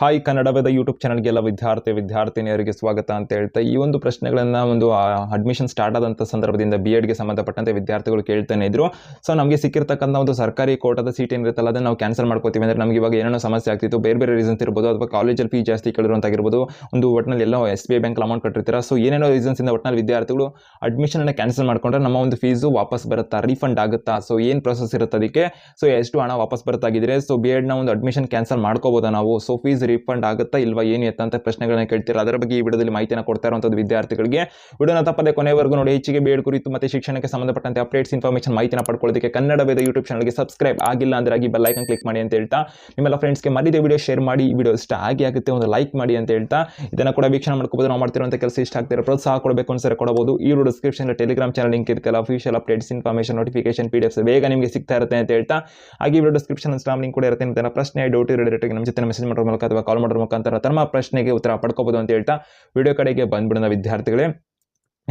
Hi ಕನ್ನಡದ YouTube ಚಾನಲ್ಗೆಲ್ಲ ವಿದ್ಯಾರ್ಥಿ, ವಿದ್ಯಾರ್ಥಿನಿಯರಿಗೆ ಸ್ವಾಗತ ಅಂತ ಹೇಳ್ತಾ, ಈ ಒಂದು ಪ್ರಶ್ನೆಗಳನ್ನು ಒಂದು ಅಡ್ಮಿಷನ್ ಸ್ಟಾರ್ಟ್ ಆದಂಥ ಸಂದರ್ಭದಿಂದ ಬಿ ಎಡ್ಗೆ ಸಂಬಂಧಪಟ್ಟಂತೆ ವಿದ್ಯಾರ್ಥಿಗಳು ಕೇಳ್ತಾನೆ ಇದ್ರು. ಸೊ ನಮಗೆ ಸಿಕ್ಕಿರ್ತಕ್ಕಂಥ ಒಂದು ಸರ್ಕಾರಿ ಕೋಟದ ಸೀಟ್ ಏನಿರುತ್ತಲ್ಲ, ಅದನ್ನು ನಾವು ಕ್ಯಾನ್ಸಲ್ ಮಾಡ್ಕೋತೀವಿ. ಅಂದರೆ ನಮಗೆ ಇವಾಗ ಏನೇನೋ ಸಮಸ್ಯೆ ಆಗ್ತಿತ್ತು, ಬೇರೆ ಬೇರೆ ರೀಸನ್ಸ್ ಇರ್ಬೋದು, ಅಥವಾ ಕಾಲೇಜಲ್ಲಿ ಫೀ ಜಾಸ್ತಿ ಕೇಳಿರುವಂತಾಗಿರ್ಬೋದು, ಒಂದು ಒಟ್ಟಿನಲ್ಲಿ ಎಲ್ಲ S B I bank amount ಕಟ್ಟಿರ್ತೀರ. So ಏನೇನೋ ರೀಸನ್ಸಿಂದ ಒಟ್ಟಿನಲ್ಲಿ ವಿದ್ಯಾರ್ಥಿಗಳು ಅಡ್ಮಿಷನನ್ನು ಕ್ಯಾನ್ಸಲ್ ಮಾಡ್ಕೊಂಡ್ರೆ ನಮ್ಮ ಒಂದು ಫೀಸು ವಾಪಸ್ ಬರುತ್ತಾ ರೀಫಂಡ್ ಆಗುತ್ತಾ? ಸೊ ಏನು ಪ್ರೊಸೆಸ್ ಇರುತ್ತೆ ಅದಕ್ಕೆ ಸೊ ಎಷ್ಟು ಹಣ ವಾಪಸ್ ಬರುತ್ತಾಗಿದ್ರೆ? ಸೊ ಬಿ ಎಡ್ನ ಒಂದು ಅಡ್ಮಿಷನ್ ಕ್ಯಾನ್ಸಲ್ ಮಾಡ್ಕೋಬೋದಾ ನಾವು? ಸೊ ಫೀಸ್ ರೀಫಂಡ್ ಆಗುತ್ತಾ ಇಲ್ವಾ, ಏನು ಎತ್ತಂತ ಪ್ರಶ್ನೆಗಳನ್ನ ಕೇಳ್ತೀರಾ? ಅದರ ಬಗ್ಗೆ ಈ ವಿಡಿಯೋದಲ್ಲಿ ಮಾಹಿತಿಯನ್ನು ಕೊಡ್ತಾ ಇರುವಂಥದ್ದು ವಿದ್ಯಾರ್ಥಿಗಳಿಗೆ. ವಿಡಿಯೋನ ತಪ್ಪದೆ ಕೊನೆವರೆಗೂ ನೋಡಿ, ಹೆಚ್ಚಿಗೆ ಬೇಡ ಕುರಿತು ಮತ್ತೆ ಶಿಕ್ಷಣಕ್ಕೆ ಸಂಬಂಧಪಟ್ಟಂತೆ ಅಪ್ಡೇಟ್ಸ್ ಇನ್ಫಾರ್ಮೇಷನ್ ಮಾಹಿತಿನ ಪಡ್ಕೊಳ್ಳೋದಕ್ಕೆ ಕನ್ನಡ ವೇದ ಯೂಟ್ಯೂಬ್ ಚಾನಲ್ಗೆ ಸಬ್ಸ್ಕ್ರೈಬ್ ಆಗಿಲ್ಲ ಅಂದ್ರೆ ಆಗಿ ಬೆಲ್ ಐಕನ್ ಕ್ಲಿಕ್ ಮಾಡಿ ಅಂತ ಹೇಳ್ತಾ, ನಿಮ್ಮೆಲ್ಲ ಫ್ರೆಂಡ್ಸ್ಗೆ ಮರಿದೇ ವಿಡಿಯೋ ಶೇರ್ ಮಾಡಿ, ಈ ವಿಡಿಯೋ ಇಷ್ಟ ಆಗಿ ಆಗುತ್ತೆ ಒಂದು ಲೈಕ್ ಮಾಡಿ ಅಂತ ಹೇಳ್ತಾ, ಇದನ್ನ ಕೂಡ ವೀಕ್ಷಣೆ ಮಾಡ್ಕೋಬೋದು, ನಾವು ಮಾಡ್ತಿರುವಂಥ ಕೆಲಸ ಇಷ್ಟ ಆಗ್ತಿರೋ ಪ್ರೋತ್ಸಾಹ ಕೊಡಬೇಕು ಅನ್ಸರೆ ಕೊಡಬಹುದು. ಈ video description Telegram channel link ಇರ್ತಲ್ಲ official updates information notification P D F ಬೇಗ ನಿಮಗೆ ಸಿಗ್ತಾ ಇರುತ್ತೆ ಅಂತ ಹೇಳ್ತಾ, ಹಾಗೆ ವಿಡಿಯೋ ಡಿಸ್ಕ್ರಿಪ್ಷನ್ ಸ್ಟಾಮ್ ಲಿಂಕ್ ಕೂಡ ಇರುತ್ತೆ ಪ್ರಶ್ನೆ ಡೌಟ್ ನಮ್ಮ ಜೊತೆ ಮೆಸೇಜ್ ಮಾಡೋ ಮೂಲಕ ಅಥವಾ ಕಾಲ್ ಮಾಡೋ ಮುಖಾಂತರ ತಮ್ಮ ಪ್ರಶ್ನೆಗೆ ಉತ್ತರ ಪಡ್ಕೋಬಹುದು ಅಂತ ಹೇಳ್ತಾ ವಿಡಿಯೋ ಕಡೆಗೆ ಬಂದ್ಬಿಡೋಣ ವಿದ್ಯಾರ್ಥಿಗಳೇ.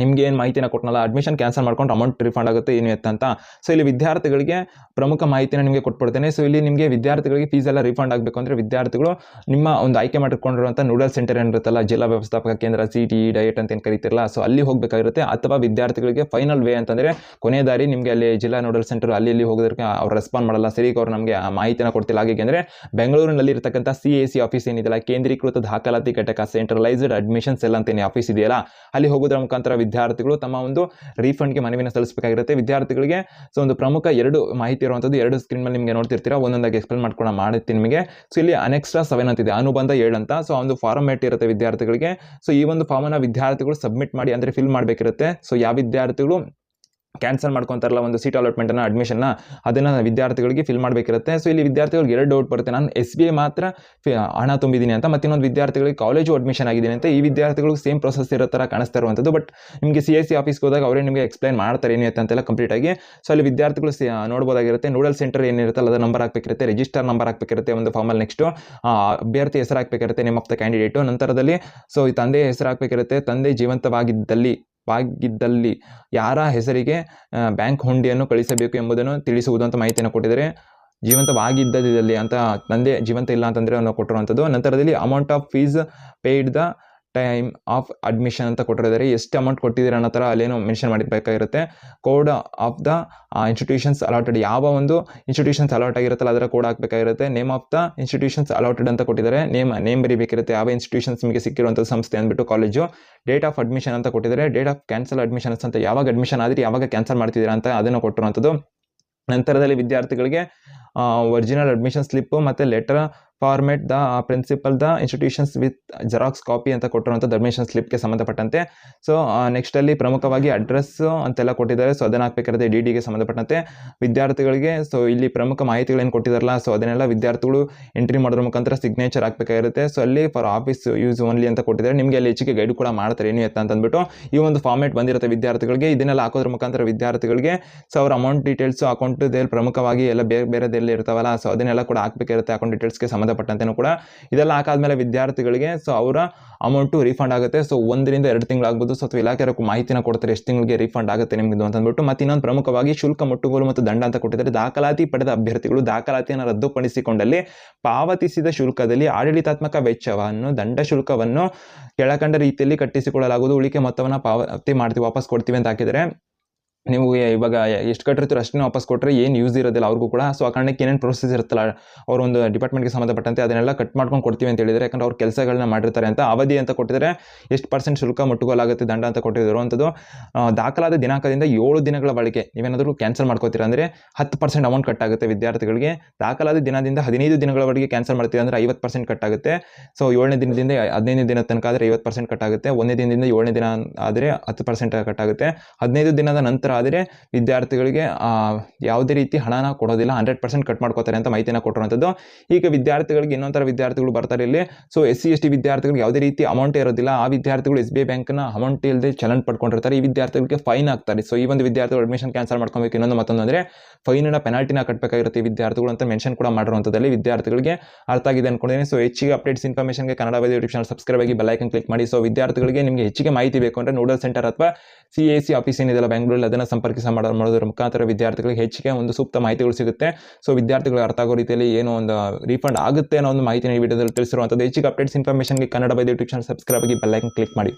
ನಿಮ್ಗೆ ಏನು ಮಾಹಿತಿನ ಕೊಟ್ಟನಲ್ಲ ಅಡ್ಮಿಷನ್ ಕ್ಯಾನ್ಸಲ್ ಮಾಡ್ಕೊಂಡು ಅಮೌಂಟ್ ರಿಫಂಡ್ ಆಗುತ್ತೆ ಏನು ಎತ್ತ ಅಂತ. ಸೊ ಇಲ್ಲಿ ವಿದ್ಯಾರ್ಥಿಗಳಿಗೆ ಪ್ರಮುಖ ಮಾಹಿತಿನ ನಿಮಗೆ ಕೊಟ್ಬಿಡ್ತೇನೆ. ಸೊ ಇಲ್ಲಿ ನಿಮಗೆ ವಿದ್ಯಾರ್ಥಿಗಳಿಗೆ ಫೀಸ್ ಎಲ್ಲ ರಿಫಂಡ್ ಆಗಬೇಕು ಅಂದರೆ ವಿದ್ಯಾರ್ಥಿಗಳು ನಿಮ್ಮ ಒಂದು ಆಯ್ಕೆ ಮಾಡಿಕೊಂಡಿರುವಂಥ ನೂಡಲ್ ಸೆಂಟರ್ ಏನಿರುತ್ತಲ್ಲ ಜಿಲ್ಲಾ ವ್ಯವಸ್ಥಾಪಕ ಕೇಂದ್ರ ಸಿ ಟಿ ಡಯಟ್ ಅಂತ ಏನು ಕರಿತಿರಲ್ಲ ಸೊ ಅಲ್ಲಿ ಹೋಗಬೇಕಾಗಿರುತ್ತೆ. ಅಥವಾ ವಿದ್ಯಾರ್ಥಿಗಳಿಗೆ ಫೈನಲ್ ವೇ ಅಂತಂದರೆ ಕೊನೆ ದಾರಿ ನಿಮಗೆ ಅಲ್ಲಿ ಜಿಲ್ಲಾ ನೋಡಲ್ ಸೆಂಟರ್ ಅಲ್ಲಿ ಇಲ್ಲಿ ಹೋಗೋದಕ್ಕೆ ಅವ್ರು ರೆಸ್ಪಾಂಡ್ ಮಾಡಲ್ಲ. ಸರಿ ಅವ್ರು ನಮಗೆ ಆ ಮಾಹಿತಿನ ಕೊಡ್ತಿಲ್ಲ. ಹಾಗೆ ಅಂದರೆ ಬೆಂಗಳೂರಿನಲ್ಲಿ ಇರತಕ್ಕಂಥ ಸಿ ಎ ಸಿ ಆಫೀಸ್ ಏನಿದೆಯಲ್ಲ, ಕೇಂದ್ರೀಕೃತ ದಾಖಲಾತಿ ಘಟಕ ಸೆಂಟ್ರಲೈಸ್ಡ್ ಅಡ್ಮಿಷನ್ ಸೆಲ್ ಅಂತೇನೆ ಆಫೀಸ್ ಇದೆಯಲ್ಲ, ಅಲ್ಲಿ ಹೋಗೋದ್ರ ಮುಖಾಂತರ ವಿದ್ಯಾರ್ಥಿಗಳು ತಮ್ಮ ಒಂದು ರೀಫಂಡ್ಗೆ ಮನವಿನ ಸಲ್ಲಿಸಬೇಕಾಗಿರುತ್ತೆ. ವಿದ್ಯಾರ್ಥಿಗಳಿಗೆ ಸೊ ಒಂದು ಪ್ರಮುಖ ಎರಡು ಮಾಹಿತಿ ಇರುವಂಥದ್ದು ಎರಡು ಸ್ಕ್ರೀನ್ ಮೇಲೆ ನಿಮಗೆ ನೋಡ್ತಿರ್ತೀರಾ. ಒಂದೊಂದಾಗಿ ಎಕ್ಸ್ಪ್ಲೇನ್ ಮಾಡ್ಕೊಂಡು ಮಾಡುತ್ತೆ ನಿಮಗೆ. ಸೊ ಇಲ್ಲಿ ಅನೆಕ್ಸ್ಟ್ರಾ ಸೆವೆನ್ ಅಂತಿದೆ ಅನುಬಂಧ ಏಳು ಅಂತ. ಸೊ ಒಂದು ಫಾರ್ಮ್ಯಾಟ್ ಇರುತ್ತೆ ವಿದ್ಯಾರ್ಥಿಗಳಿಗೆ. ಸೊ ಈ ಒಂದು ಫಾರ್ಮನ್ನು ವಿದ್ಯಾರ್ಥಿಗಳು ಸಬ್ಮಿಟ್ ಮಾಡಿ, ಅಂದರೆ ಫಿಲ್ ಮಾಡಬೇಕಿರುತ್ತೆ. ಸೊ ಯಾವ ವಿದ್ಯಾರ್ಥಿಗಳು ಕ್ಯಾನ್ಸಲ್ ಮಾಡ್ಕೊತಾರಲ್ಲ ಒಂದು ಸೀಟ್ ಅಲಾಟ್ಮೆಂಟನ್ನು ಅಡ್ಮಿಷನ್ನ ಅದನ್ನು ವಿದ್ಯಾರ್ಥಿಗಳಿಗೆ ಫಿಲ್ ಮಾಡಬೇಕಿರುತ್ತೆ. ಸೊ ಇಲ್ಲಿ ವಿದ್ಯಾರ್ಥಿಗಳಿಗೆ ಎರಡು ಡೌಟ್ ಬರುತ್ತೆ. ನಾನು ಎಸ್ ಬಿ ಐ ಮಾತ್ರ ಹಣ ತುಂಬಿದ್ದೀನಿ ಅಂತ, ಮತ್ತು ಇನ್ನೊಂದು ವಿದ್ಯಾರ್ಥಿಗಳಿಗೆ ಕಾಲೇಜು ಅಡ್ಮಿಷನ್ ಆಗಿದ್ದೀನಿ ಅಂತ, ಈ ವಿದ್ಯಾರ್ಥಿಗಳಿಗೆ ಸೇಮ್ ಪ್ರೊಸೆಸ್ ಇರೋ ಥರ ಕಾಣಿಸ್ತಾ ಇರುವಂಥದ್ದು. ಬಟ್ ನಿಮಗೆ ಸಿ ಎಸ್ ಸಿ ಆಫೀಸ್ಗೆ ಹೋದಾಗ ಅವರೇ ನಿಮಗೆ ಎಕ್ಸ್ಪ್ಲೈನ್ ಮಾಡ್ತಾರೆ ಏನು ಅಂತ ಅಂತೆಲ್ಲ ಕಂಪ್ಲೀಟ್ ಆಗಿ. ಸೊ ಅಲ್ಲಿ ವಿದ್ಯಾರ್ಥಿಗಳು ನೋಡ್ಬೋದಾಗಿರುತ್ತೆ ನೋಡಲ್ ಸೆಂಟರ್ ಏನಿರುತ್ತಲ್ಲ ಅದರ ನಂಬರ್ ಹಾಕಬೇಕಿರುತ್ತೆ ರಿಜಿಸ್ಟರ್ ನಂಬರ್ ಹಾಕಬೇಕಿರುತ್ತೆ, ಒಂದು ಫಾರ್ಮಲ್ ನೆಕ್ಸ್ಟು ಅಭ್ಯರ್ಥಿ ಹೆಸರು ಹಾಕಬೇಕಿರುತ್ತೆ ನೇಮ್ ಆಫ್ ಕ್ಯಾಂಡಿಡೇಟು ನಂತರದಲ್ಲಿ ಸೊ ಈ ತಂದೆ ಹೆಸರು ಹಾಕಬೇಕಿರುತ್ತೆ ತಂದೆ ಜೀವಂತವಾಗಿದ್ದಲ್ಲಿ ವಾಗಿದ್ದಲ್ಲಿ ಯಾರ ಹೆಸರಿಗೆ ಬ್ಯಾಂಕ್ ಹುಂಡಿಯನ್ನು ಕಳಿಸಬೇಕು ಎಂಬುದನ್ನು ತಿಳಿಸುವುದು ಅಂತ ಮಾಹಿತಿಯನ್ನು ಕೊಟ್ಟಿದ್ದಾರೆ. ಜೀವಂತವಾಗಿದ್ದಲ್ಲಿ ಅಂತ, ತಂದೆ ಜೀವಂತ ಇಲ್ಲ ಅಂತಂದರೆ ಅವನು ಕೊಟ್ಟಿರುವಂಥದ್ದು. ನಂತರದಲ್ಲಿ amount of fees paid the time of admission ಅಂತ ಕೊಟ್ಟಿದ್ದಾರೆ ಎಷ್ಟು ಅಮೌಂಟ್ ಕೊಟ್ಟಿದ್ದೀರ ಅನ್ನೋ ಥರ ಅಲ್ಲೇನೋ mention ಮಾಡಬೇಕಾಗಿರುತ್ತೆ code of the institutions allotted ಯಾವ ಒಂದು ಇನ್ಸ್ಟಿಟ್ಯೂಷನ್ಸ್ ಅಲಾಟ್ ಆಗಿರುತ್ತಲ್ಲ, ಅದರ code ಹಾಕಬೇಕಾಗಿರುತ್ತೆ. Name of the institutions allotted ಅಂತ ಕೊಟ್ಟಿದ್ದಾರೆ. ನೇಮ್ ನೇಮ್ ಬರೀಬೇಕಿರುತ್ತೆ. ಯಾವ ಇನ್ಸ್ಟಿಟ್ಯೂಷನ್ಸ್ ನಿಮಗೆ ಸಿಕ್ಕಿರುವಂಥ ಸಂಸ್ಥೆ ಅಂದ್ಬಿಟ್ಟು ಕಾಲೇಜು ಡೇಟ್ ಆಫ್ ಅಡ್ಮಿಷನ್ ಅಂತ ಕೊಟ್ಟಿದ್ದಾರೆ. ಡೇಟ್ ಆಫ್ ಕ್ಯಾನ್ಸಲ್ ಅಡ್ಮಿಷನ್ಸ್ ಅಂತ ಯಾವಾಗ ಅಡ್ಮಿಷನ್ ಆದರೆ, ಯಾವಾಗ ಕ್ಯಾನ್ಸಲ್ ಮಾಡ್ತಿದ್ದೀರಾ ಅಂತ ಅದನ್ನು ಕೊಟ್ಟಿರುವಂಥದ್ದು. ನಂತರದಲ್ಲಿ ವಿದ್ಯಾರ್ಥಿಗಳಿಗೆ ಒರಿಜಿನಲ್ ಅಡ್ಮಿಷನ್ ಸ್ಲಿಪ್ಪು ಮತ್ತು letter format the principal the institutions with xerox copy ಅಂತ ಧರ್ಮೇಶನ್ ಸ್ಲಿಪ್ ಸ್ಲಿಪ್ಗೆ ಸಂಬಂಧಪಟ್ಟಂತೆ. ಸೊ ನೆಕ್ಸ್ಟಲ್ಲಿ ಪ್ರಮುಖವಾಗಿ ಅಡ್ರೆಸ್ ಅಂತೆಲ್ಲ ಕೊಟ್ಟಿದ್ದಾರೆ. ಸೊ ಅದನ್ನು ಹಾಕಬೇಕಾದ್ರೆ ಡಿ ಡಿಗೆ ಸಂಬಂಧಪಟ್ಟಂತೆ ವಿದ್ಯಾರ್ಥಿಗಳಿಗೆ ಸೊ ಇಲ್ಲಿ ಪ್ರಮುಖ ಮಾಹಿತಿಗಳೇನು ಕೊಟ್ಟಿದಾರಲ್ಲ ಸೊ ಅದನ್ನೆಲ್ಲ ವಿದ್ಯಾರ್ಥಿಗಳು ಎಂಟ್ರಿ ಮಾಡೋದ್ರ ಮುಖಾಂತರ ಸಿಗ್ನೇಚರ್ ಹಾಕಬೇಕಾಗಿರುತ್ತೆ. ಸೊ ಅಲ್ಲಿ ಫಾರ್ ಆಫೀಸ್ ಯೂಸ್ ಓನ್ಲಿ ಅಂತ ಕೊಟ್ಟಿದ್ದಾರೆ. ನಿಮಗೆ ಅಲ್ಲಿ ಹೆಚ್ಚಿಗೆ ಗೈಡ್ ಕೂಡ ಮಾಡ್ತಾರೆ, ಏನು ಎತ್ತ ಅಂತ ಅಂದ್ಬಿಟ್ಟು ಈ ಒಂದು ಫಾರ್ಮೆಟ್ ಬಂದಿರುತ್ತೆ ವಿದ್ಯಾರ್ಥಿಗಳಿಗೆ. ಇದನ್ನೆಲ್ಲ ಹಾಕೋದ್ರ ಮುಖಾಂತರ ವಿದ್ಯಾರ್ಥಿಗಳಿಗೆ ಸೊ ಅವ್ರ ಅಮೌಂಟ್ ಡೀಟೇಲ್ಸು ಅಕೌಂಟ್ ಪ್ರಮುಖವಾಗಿ ಎಲ್ಲ ಬೇರೆ ಬೇರೆದೆಲ್ಲ ಇರ್ತಾವಲ್ಲ ಸೊ ಅದನ್ನೆಲ್ಲ ಕೂಡ ಹಾಕಬೇಕಿರುತ್ತೆ ಅಕೌಂಟ್ ಡೀಟೇಲ್ಸ್ಗೆ ಸಂಬಂಧಪಟ್ಟಂತೆನೂ ಕೂಡ ಇದೆಲ್ಲ ಹಾಕಾದ್ಮೇಲೆ ವಿದ್ಯಾರ್ಥಿಗಳಿಗೆ ಸೊ ಅವರ ಅಮೌಂಟು ರೀಫಂಡ್ ಆಗುತ್ತೆ. ಸೊ ಒಂದರಿಂದ ಎರಡು ತಿಂಗಳಾಗ್ಬೋದು. ಸೊ ಅಥವಾ ಇಲಾಖೆ ಮಾಹಿತಿನ ಕೊಡ್ತಾರೆ ಎಷ್ಟು ತಿಂಗಳಿಗೆ ರೀಫಂಡ್ ಆಗುತ್ತೆ ನಿಮ್ಗೆ ಅಂತ ಅಂದ್ಬಿಟ್ಟು ಮತ್ತು ಇನ್ನೊಂದು ಪ್ರಮುಖವಾಗಿ ಶುಲ್ಕ ಮುಟ್ಟುಗೋಲು ಮತ್ತು ದಂಡ ಅಂತ ಕೊಟ್ಟಿದ್ದಾರೆ. ದಾಖಲಾತಿ ಪಡೆದ ಅಭ್ಯರ್ಥಿಗಳು ದಾಖಲಾತಿಯನ್ನು ರದ್ದುಪಡಿಸಿಕೊಂಡಲ್ಲಿ ಪಾವತಿಸಿದ ಶುಲ್ಕದಲ್ಲಿ ಆಡಳಿತಾತ್ಮಕ ವೆಚ್ಚವನ್ನು, ದಂಡ ಶುಲ್ಕವನ್ನು ಕೆಳಕಂಡ ರೀತಿಯಲ್ಲಿ ಕಟ್ಟಿಸಿಕೊಳ್ಳಲಾಗುವುದು. ಉಳಿಕೆ ಮೊತ್ತವನ್ನು ಪಾವತಿ ಮಾಡ್ತೀವಿ, ವಾಪಸ್ ಕೊಡ್ತೀವಿ ಅಂತ ಹಾಕಿದರೆ ನೀವು ಇವಾಗ ಎಷ್ಟು ಕಟ್ಟಿರ್ತೀರೋ ಅಷ್ಟನ್ನು ವಾಪಸ್ ಕೊಟ್ಟರೆ ಏನು ಯೂಸ್ ಇರೋದಿಲ್ಲ ಅವ್ರಿಗೂ ಕೂಡ. ಸೊ ಆ ಕಾರಣಕ್ಕೆ ಏನೇನು ಪ್ರೊಸೆಸ್ ಇರುತ್ತಲ್ಲ, ಅವ್ರ ಒಂದು ಡಿಪಾರ್ಟ್ಮೆಂಟ್ಗೆ ಸಂಬಂಧಪಟ್ಟಂತೆ ಅದನ್ನೆಲ್ಲ ಕಟ್ ಮಾಡ್ಕೊಂಡು ಕೊಡ್ತೀವಿ ಅಂತ ಹೇಳಿದರೆ, ಯಾಕಂದ್ರೆ ಅವ್ರ ಕೆಲಸಗಳನ್ನ ಮಾಡಿರ್ತಾರೆ ಅಂತ ಅವಧಿ ಅಂತ ಕೊಟ್ಟಿದ್ದಾರೆ ಎಷ್ಟು ಪರ್ಸೆಂಟ್ ಶುಲ್ಕ ಮುಟ್ಟುಗೋಲಾಗುತ್ತೆ, ದಂಡ ಅಂತ ಕೊಟ್ಟಿದ್ರು ಅಂಥದ್ದು. ದಾಖಲಾದ ದಿನಾಂಕದಿಂದ ಏಳು ದಿನಗಳ ಬಳಿಕೆ. ನೀವೇನಾದರೂ ಕ್ಯಾನ್ಸಲ್ ಮಾಡ್ಕೋತೀರ ಅಂದರೆ ಹತ್ತು ಪರ್ಸೆಂಟ್ ಅಮೌಂಟ್ ಕಟ್ ಆಗುತ್ತೆ ವಿದ್ಯಾರ್ಥಿಗಳಿಗೆ. ದಾಖಲಾದ ದಿನದಿಂದ ಹದಿನೈದು ದಿನಗಳವರೆಗೆ ಕ್ಯಾನ್ಸಲ್ ಮಾಡ್ತೀವಿ ಅಂದರೆ ಐವತ್ತು ಪರ್ಸೆಂಟ್ ಕಟ್ ಆಗುತ್ತೆ. ಸೊ ಏಳನೇ ದಿನದಿಂದ ಹದಿನೈದು ದಿನ ತನಕ ಆದರೆ ಐವತ್ತು ಪರ್ಸೆಂಟ್ ಕಟ್ ಒಂದನೇ ದಿನದಿಂದ ಏಳನೇ ದಿನ ಆದರೆ ಹತ್ತು ಪರ್ಸೆಂಟ್ ಕಟ್ ಆಗುತ್ತೆ. ಹದಿನೈದು ದಿನದ ನಂತರ ಆದರೆ ವಿದ್ಯಾರ್ಥಿಗಳಿಗೆ ಯಾವುದೇ ರೀತಿ ಹಣನ ಕೊಡೋದಿಲ್ಲ, ಹಂಡ್ರೆಡ್ ಪರ್ಸೆಂಟ್ ಕಟ್ ಮಾಡ್ಕೋತಾರೆ ಅಂತ ಮಾಹಿತಿನ ಕೊಟ್ಟಿರುವಂಥದ್ದು. ಈಗ ವಿದ್ಯಾರ್ಥಿಗಳಿಗೆ ಇನ್ನೊಂಥರ ವಿದ್ಯಾರ್ಥಿಗಳು ಬರ್ತಾರೆ ಇಲ್ಲಿ. So, S C, S T ವಿದ್ಯಾರ್ಥಿಗಳಿಗೆ ಯಾವುದೇ ರೀತಿ ಅಮೌಂಟ್ ಇರೋದಿಲ್ಲ. ಆ ವಿದ್ಯಾರ್ಥಿಗಳು ಎಸ್ ಬಿ ಐ ಬ್ಯಾಂಕ್ನ ಅಮೌಂಟ್ ಇಲ್ಲದೆ ಚಲನ್ ಪಡ್ಕೊಂಡಿರ್ತಾರೆ. ಈ ವಿದ್ಯಾರ್ಥಿಗಳಿಗೆ ಫೈನ್ ಆಗ್ತಾರೆ. ಸೊ ಈ ಒಂದು ವಿದ್ಯಾರ್ಥಿಗಳು ಅಡ್ಮಿಷನ್ ಕ್ಯಾನ್ಸಲ್ ಮಾಡ್ಕೊಬೇಕು. ಇನ್ನೊಂದು ಮತ್ತೊಂದು ಅಂದರೆ ಫೈನನ್ನ ಪೆನಾಲ್ಟಿನ ಕಟ್ಟಬೇಕಾಗಿರುತ್ತೆ ವಿದ್ಯಾರ್ಥಿಗಳು ಅಂತ ಮೆನ್ಷನ್ ಕೂಡ ಮಾಡಿರುವಂಥದ್ದಲ್ಲಿ ವಿದ್ಯಾರ್ಥಿಗಳಿಗೆ ಅರ್ಥ ಆಗಿದೆ ಅನ್ಕೊಂಡಿದ್ದೀನಿ. ಸೊ ಹೆಚ್ಚಿಗೆ ಅಪ್ಡೇಟ್ಸ್ ಇನ್ಫಾರ್ಮೇಷನ್ಗೆ ಕನ್ನಡ ಯೂಟ್ಯೂಬ್ ಚಾನಲ್ ಸಬ್ಸ್ಕ್ರೈಬ್ ಆಗಿ ಬೆಲ್ ಐಕನ್ ಕ್ಲಿಕ್ ಮಾಡಿ. ಸೊ ವಿದ್ಯಾರ್ಥಿಗಳಿಗೆ ನಿಮಗೆ ಹೆಚ್ಚಿಗೆ ಮಾಹಿತಿ ಬೇಕು ಅಂದರೆ ನೂಡಲ್ ಸೆಂಟರ್ ಅಥವಾ ಸಿ ಎ ಸಿ ಆಫೀಸ್ ಏನಿದೆಲ್ಲ ಬೆಂಗಳೂರಲ್ಲಿ ಅದನ್ನು ಸಂಪರ್ಕಿಸ ಮಾಡೋ, ಮಾಡೋದ್ರ ಮುಖಾಂತರ ವಿದ್ಯಾರ್ಥಿಗಳಿಗೆ ಹೆಚ್ಚಿಗೆ ಒಂದು ಸೂಕ್ತ ಮಾಹಿತಿಗಳು ಸಿಗುತ್ತೆ. ಸೊ ವಿದ್ಯಾರ್ಥಿಗಳು ಅರ್ಥ ಆಗೋ ರೀತಿಯಲ್ಲಿ ಏನು ಒಂದು ರೀಫಂಡ್ ಆಗುತ್ತೆ ಅನ್ನೋ ಒಂದು ಮಾಹಿತಿ ಈ ವಿಡಿಯೋದಲ್ಲಿ ತಿಳಿಸಿರುವಂಥದ್ದು. ಹೆಚ್ಚಿಗೆ ಅಪ್ಡೇಟ್ಸ್ ಇನ್ಫಾರ್ಮೇಷನ್ಗೆ ಕನ್ನಡ ಬೈದ ಯೂಟ್ಯೂಬ್ ಚಾನಲ್ ಸಬ್ಸ್ಕ್ರೈಬ್ ಆಗಿ ಬೆಲ್ಲೈಕನ್ ಕ್ಲಿಕ್ ಮಾಡಿ.